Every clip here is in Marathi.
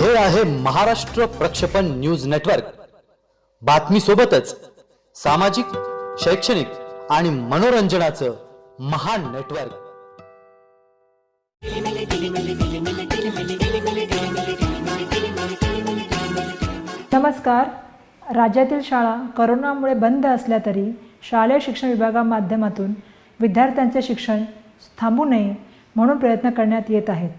हे आहे महाराष्ट्र प्रक्षेपण न्यूज नेटवर्क. बातमी सोबतच सामाजिक शैक्षणिक आणि मनोरंजनाचं महान नेटवर्क. नमस्कार. राज्यातील शाळा करोनामुळे बंद असल्या तरी शालेय शिक्षण विभागा माध्यमातून विद्यार्थ्यांचे शिक्षण थांबू नये म्हणून प्रयत्न करण्यात येत आहेत.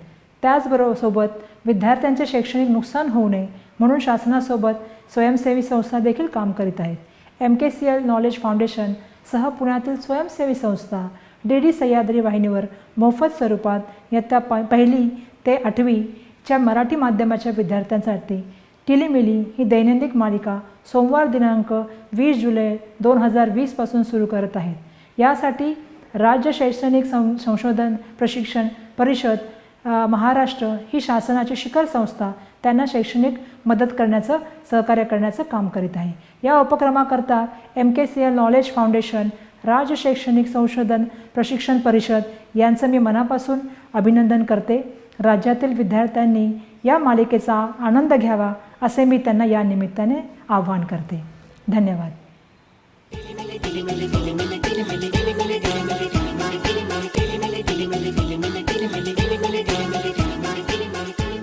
त्याचबरोबर सोबत विद्यार्थ्यांचे शैक्षणिक नुकसान होऊ नये म्हणून शासनासोबत स्वयंसेवी संस्था देखील काम करीत आहेत. M K C L knowledge foundation सह पुण्यातील स्वयंसेवी संस्था डी डी सह्याद्री वाहिनीवर मोफत स्वरूपात इयत्ता प पहिली ते आठवीच्या मराठी माध्यमाच्या विद्यार्थ्यांसाठी टिलीमिली ही दैनंदिन मालिका सोमवार दिनांक वीस जुलै दोन हजार वीसपासून सुरू करत आहेत. यासाठी राज्य शैक्षणिक सं संशोधन प्रशिक्षण परिषद महाराष्ट्र ही शासनाची शिखर संस्था त्यांना शैक्षणिक मदत करण्याचं सहकार्य करण्याचं काम करीत आहे. या उपक्रमाकरता M K C L knowledge foundation राज्य शैक्षणिक संशोधन प्रशिक्षण परिषद यांचं मी मनापासून अभिनंदन करते. राज्यातील विद्यार्थ्यांनी या मालिकेचा आनंद घ्यावा असे मी त्यांना या निमित्ताने आवाहन करते. धन्यवाद. టిలిమిలి టిలిమిలి టిలిమిలి టిలిమిలి టిలిమిలి టిలిమిలి